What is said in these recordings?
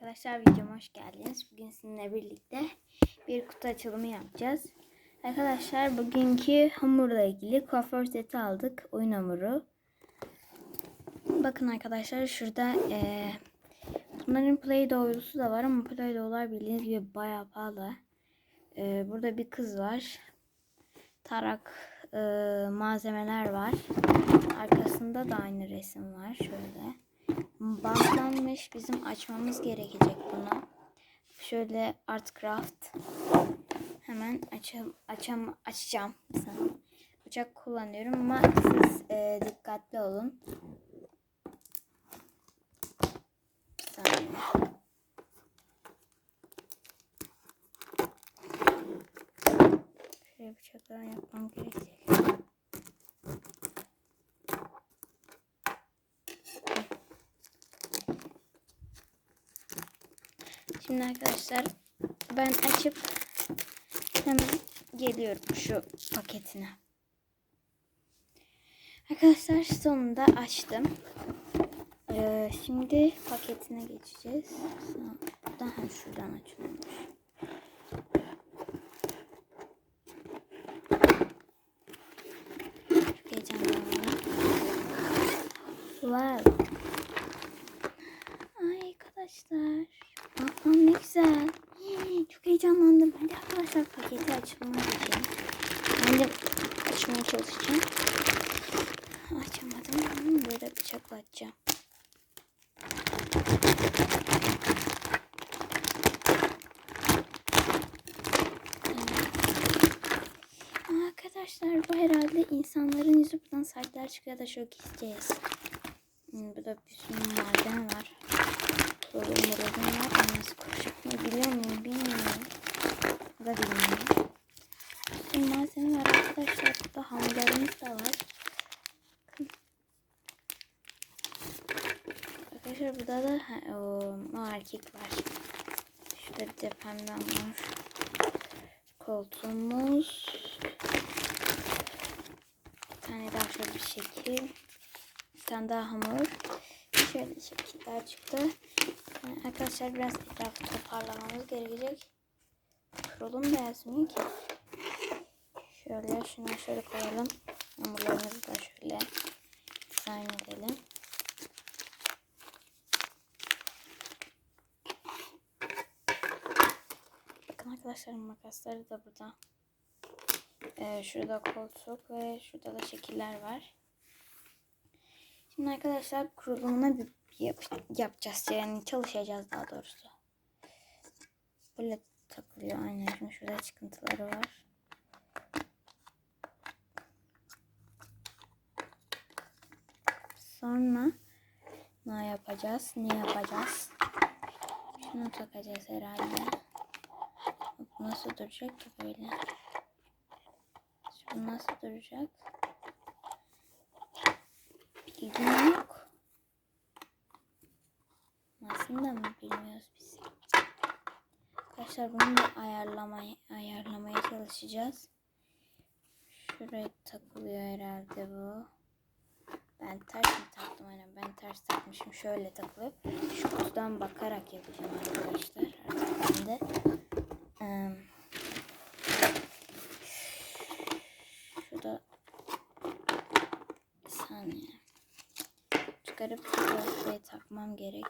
Arkadaşlar videoma hoş geldiniz. Bugün sizinle birlikte bir kutu açılımı yapacağız. Arkadaşlar bugünkü hamurla ilgili kuaför seti aldık. Oyun hamuru. Bakın arkadaşlar şurada eee bunların Play-Doh'lusu da var ama Play-Doh'lar bildiğiniz gibi bayağı pahalı. Eee, burada bir kız var. Tarak eee, malzemeler var. Arkasında da aynı resim var. Şöyle bantlanmış. Bizim açmamız gerekecek bunu. Şöyle Art Craft. Hemen açam, açam, açacağım. Saniye. Bıçak kullanıyorum ama siz e, dikkatli olun. Bir saniye. Şöyle bıçakla yapmam gerekecek. Şimdi arkadaşlar ben açıp hemen geliyorum şu paketine. Arkadaşlar sonunda açtım. Ee, şimdi paketine geçeceğiz. Daha şuradan açılmış. Çok heyecanlandım. Wow. Ay arkadaşlar. Aa, ne güzel. Çok heyecanlandım. Hadi arkadaşlar açmaya geçelim. Ben açmaya çalışacağım. Açamadım. Böyle bıçakla açacağım. Arkadaşlar bu herhalde insanların yüzü buradan saçlar çıkıyor da çok isteyeceğiz. Hmm, burada bir sürü malzeme var. Böyle umurum var. ama Nasıl koşup ne biliyor muyum bilmiyorum. Da bilmiyorum. Bir sürü malzeme var arkadaşlar. Burada hamurlarımız da var. Bakın. Arkadaşlar burada da ha, o, o erkek var. Şurada bir de pembe var. Koltuğumuz. Bir tane daha şöyle bir şekil. Bir tane daha hamur. Şöyle şekiller çıktı. Yani arkadaşlar biraz etrafı toparlamamız gerekecek. Kurulum da yazmıyor ki. Şöyle şunu şöyle koyalım. Hamurlarımızı da şöyle dizayn edelim. Bakın arkadaşlar makasları da burada. Ee, şurada koltuk ve şurada da şekiller var. Şimdi arkadaşlar kurulumuna bir yap yapacağız. Yani çalışacağız daha doğrusu. Böyle takılıyor aynen. Şimdi şurada çıkıntıları var. Sonra ne yapacağız? Ne yapacağız? Şunu takacağız herhalde. Nasıl duracak ki böyle? Şu nasıl duracak? Bilgim yok. Aslında mı bilmiyoruz biz? Arkadaşlar bunu da ayarlamaya, ayarlamaya çalışacağız. Şuraya takılıyor herhalde bu. Ben ters mi taktım? Aynen ben ters takmışım. Şöyle takılıp şu kutudan bakarak yapacağım arkadaşlar. Artık ben de. Ee, şurada bir saniye çıkarıp şuraya takmam gerek.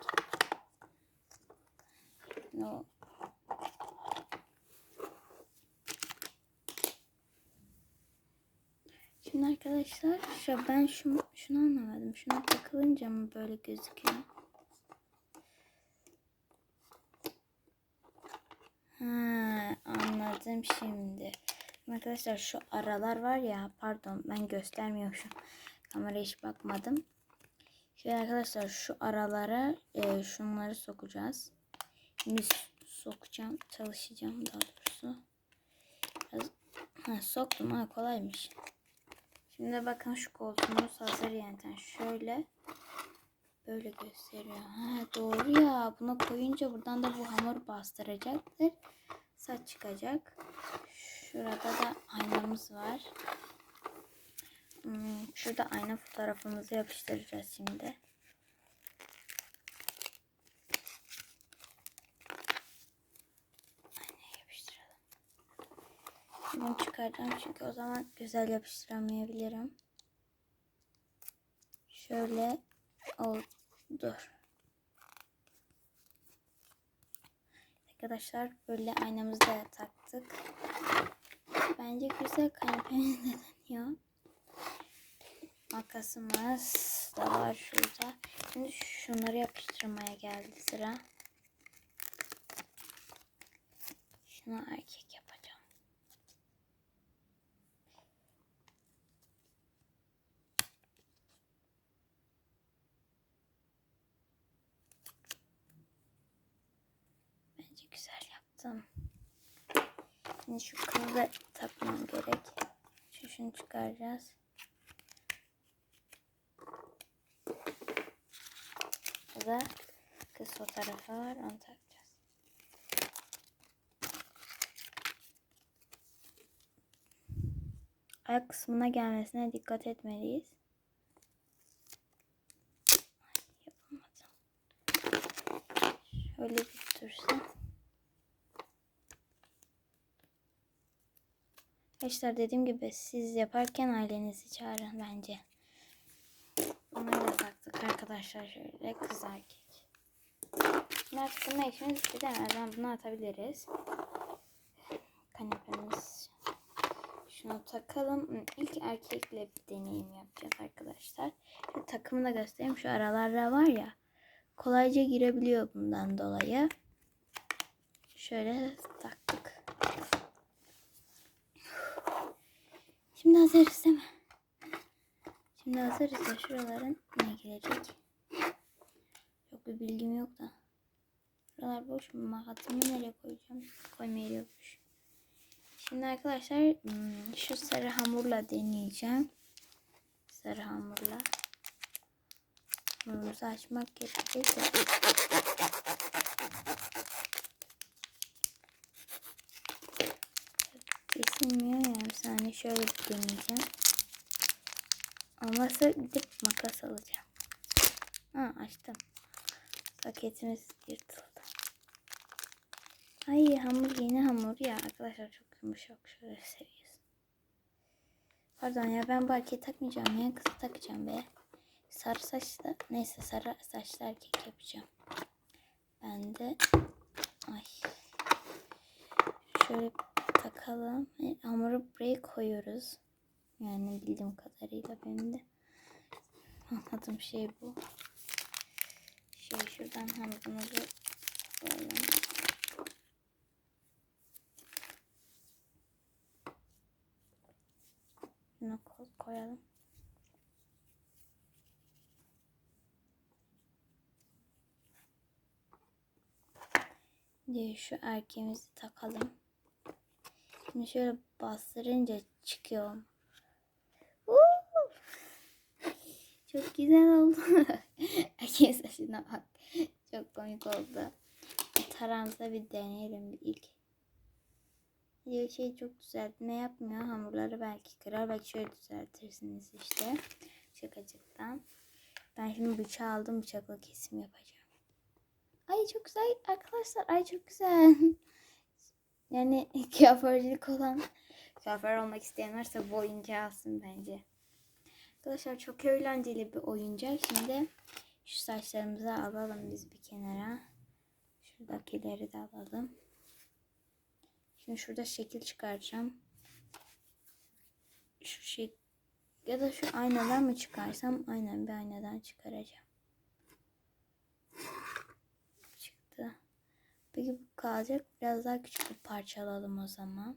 No. Şimdi arkadaşlar şu ben şu şunu anlamadım. Şuna takılınca mı böyle gözüküyor? Ha, anladım şimdi. Arkadaşlar şu aralar var ya pardon ben göstermiyorum şu kameraya hiç bakmadım. Şöyle arkadaşlar şu aralara e, şunları sokacağız. Şimdi sokacağım çalışacağım daha doğrusu. Biraz, ha, soktum ha kolaymış. Şimdi bakın şu koltuğumuz hazır yani şöyle böyle gösteriyor. Ha doğru ya. Buna koyunca buradan da bu hamur bastıracaktır saç çıkacak. Şurada da aynamız var. Hmm, şurada ayna fotoğrafımızı yapıştıracağız şimdi. Bunu çıkaracağım çünkü o zaman güzel yapıştıramayabilirim. Şöyle oldu. Arkadaşlar böyle aynamızı da taktık. Bence güzel kanepemiz de dönüyor. Makasımız da var şurada. Şimdi şunları yapıştırmaya geldi sıra. Şunu erkek yapacağım. Bence güzel yaptım. Şimdi şu kızı da takmam gerek. Şu şunu çıkaracağız. Burada kız fotoğrafı var. Onu takacağız. Ayak kısmına gelmesine dikkat etmeliyiz. Ay, yapamadım. Şöyle bir Arkadaşlar dediğim gibi siz yaparken ailenizi çağırın bence. Bunları da taktık arkadaşlar şöyle kız erkek. Artık bununla işimiz bitti demeden bunu atabiliriz. Kanepemiz. Şunu takalım. İlk erkekle bir deneyim yapacağız arkadaşlar. Şu takımı da göstereyim. Şu aralarda var ya. Kolayca girebiliyor bundan dolayı. Şöyle taktık. Şimdi hazırız değil mi? Şimdi hazırız da şuraların ne girecek? Çok bir bilgim yok da. Buralar boş mu? Mahatımı nereye koyacağım? Koymaya yokmuş. Şimdi arkadaşlar hmm, şu sarı hamurla deneyeceğim. Sarı hamurla. Hamurumuzu açmak gerekecek Kesilmiyor ya. Bir saniye şöyle deneyeceğim. Olmazsa gidip makas alacağım. Ha açtım. Paketimiz yırtıldı. Ay hamur yeni hamur ya arkadaşlar çok yumuşak şöyle seviyorsun. Pardon ya ben bu erkeği takmayacağım ya kızı takacağım be. Sarı saçlı neyse sarı saçlı erkek yapacağım. Ben de ay şöyle takalım. E, hamuru buraya koyuyoruz. Yani bildiğim kadarıyla benim de anladığım şey bu. Şey şuradan hamurumuzu koyalım. Koy- koyalım. Diye şu erkeğimizi takalım. Şimdi şöyle bastırınca çıkıyor. Çok güzel oldu. Erkeğin saçına bak. Çok komik oldu. Taransa bir deneyelim bir ilk. Diyor şey çok güzel. Ne yapmıyor? Hamurları belki kırar. Belki şöyle düzeltirsiniz işte. Şakacıktan. Ben şimdi bıçağı aldım. Bıçakla kesim yapacağım. Ay çok güzel arkadaşlar. Ay çok güzel. Yani kuaförcülük olan kuaför olmak isteyen varsa bu oyuncağı alsın bence. Arkadaşlar çok eğlenceli bir oyuncak. Şimdi şu saçlarımızı alalım biz bir kenara. Şuradakileri de alalım. Şimdi şurada şekil çıkaracağım. Şu şey ya da şu aynadan mı çıkarsam aynen bir aynadan çıkaracağım. Çıktı. Peki bu kalacak. Biraz daha küçük bir parça alalım o zaman.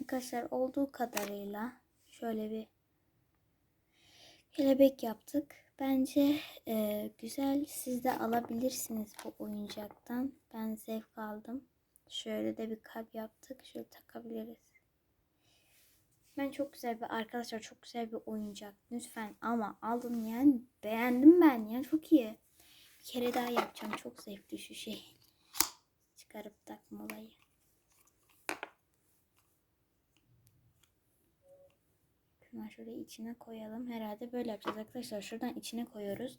Arkadaşlar olduğu kadarıyla şöyle bir kelebek yaptık. Bence e, güzel. Siz de alabilirsiniz bu oyuncaktan. Ben zevk aldım. Şöyle de bir kalp yaptık. Şöyle takabiliriz. Ben çok güzel bir arkadaşlar çok güzel bir oyuncak. Lütfen ama alın yani beğendim ben yani çok iyi. Bir kere daha yapacağım. Çok zevkli şu şey. Çıkarıp takma. Şuradan şöyle içine koyalım. Herhalde böyle yapacağız arkadaşlar. Şuradan içine koyuyoruz.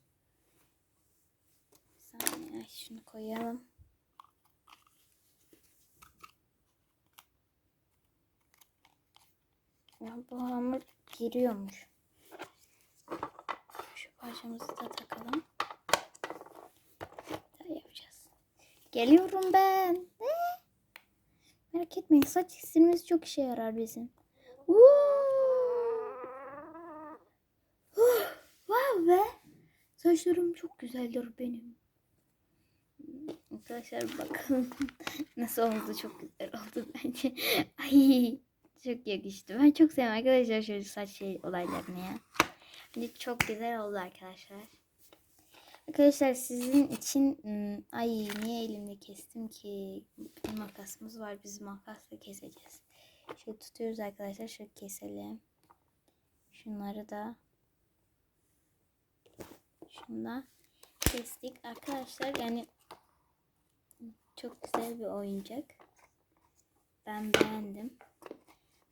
Bir saniye. Şunu koyalım. Ya bu hamur giriyormuş. Şu parçamızı da takalım. Daha yapacağız. Geliyorum ben. Ne? Merak etmeyin saç silmesi çok işe yarar bizim. Woo! Huh! Wow be. Saçlarım çok güzeldir benim. Arkadaşlar bakın nasıl oldu çok güzel oldu bence. Ay çok yakıştı. Ben çok seviyorum arkadaşlar şöyle saç şey olaylarını ya. Bence çok güzel oldu arkadaşlar. Arkadaşlar sizin için ım, ay niye elimle kestim ki? Bir makasımız var. Biz makasla keseceğiz. Şöyle tutuyoruz arkadaşlar. Şöyle keselim. Şunları da şundan kestik. Arkadaşlar yani çok güzel bir oyuncak. Ben beğendim.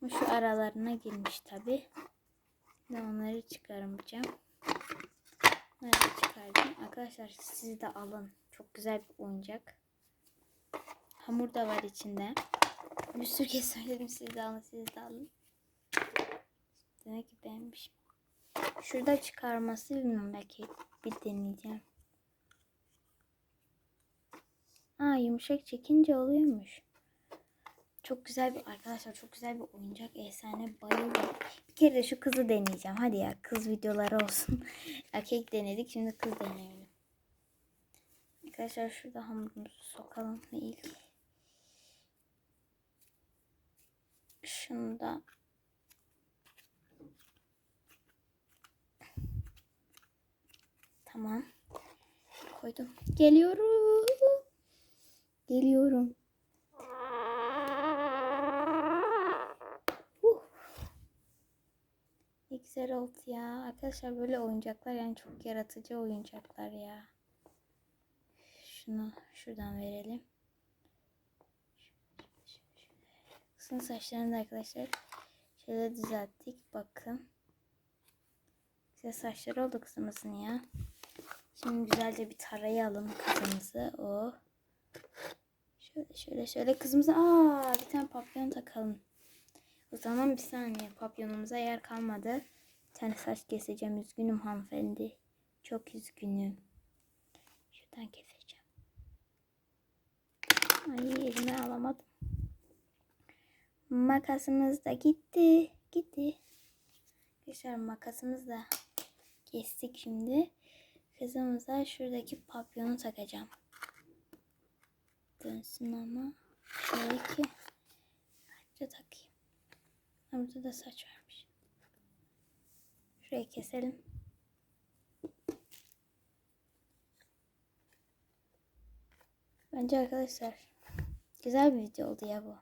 Bu şu aralarına girmiş tabi. Ben onları çıkarmayacağım. Bunları çıkardım. Arkadaşlar siz de alın. Çok güzel bir oyuncak. Hamur da var içinde. Bir sürü kez söyledim siz de alın siz de alın. Demek ki beğenmişim. Şurada çıkarması bilmiyorum belki bir deneyeceğim. Aa yumuşak çekince oluyormuş. Çok güzel bir arkadaşlar çok güzel bir oyuncak. Efsane bayıldım. Bir kere de şu kızı deneyeceğim. Hadi ya kız videoları olsun. Erkek denedik şimdi kız deneyelim. Arkadaşlar şurada hamurumuzu sokalım ilk. Şunu da Tamam. Koydum. Geliyorum. Geliyorum. Uh. Ne ya. Arkadaşlar böyle oyuncaklar yani çok yaratıcı oyuncaklar ya. Şunu şuradan verelim. Kızın saçlarını da arkadaşlar şöyle düzelttik. Bakın. Güzel saçları oldu kızımızın ya. Şimdi güzelce bir tarayalım kızımızı. O. Şöyle şöyle şöyle kızımıza aa bir tane papyon takalım. O zaman bir saniye papyonumuza yer kalmadı. Bir tane saç keseceğim. Üzgünüm hanımefendi. Çok üzgünüm. Şuradan keseceğim. Ay elime alamadım. Makasımız da gitti. Gitti. Arkadaşlar makasımız da kestik şimdi. Kızımıza şuradaki papyonu takacağım. Dönsün ama. Şöyle ki. Hadi takayım. Burada da saç varmış. Şurayı keselim. Bence arkadaşlar güzel bir video oldu ya bu.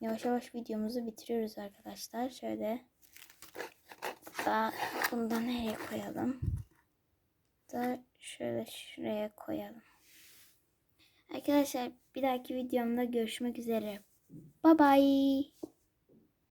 Yavaş yavaş videomuzu bitiriyoruz arkadaşlar. Şöyle daha bunu da nereye koyalım? Da şöyle şuraya koyalım. Arkadaşlar bir dahaki videomda görüşmek üzere. Bye bye.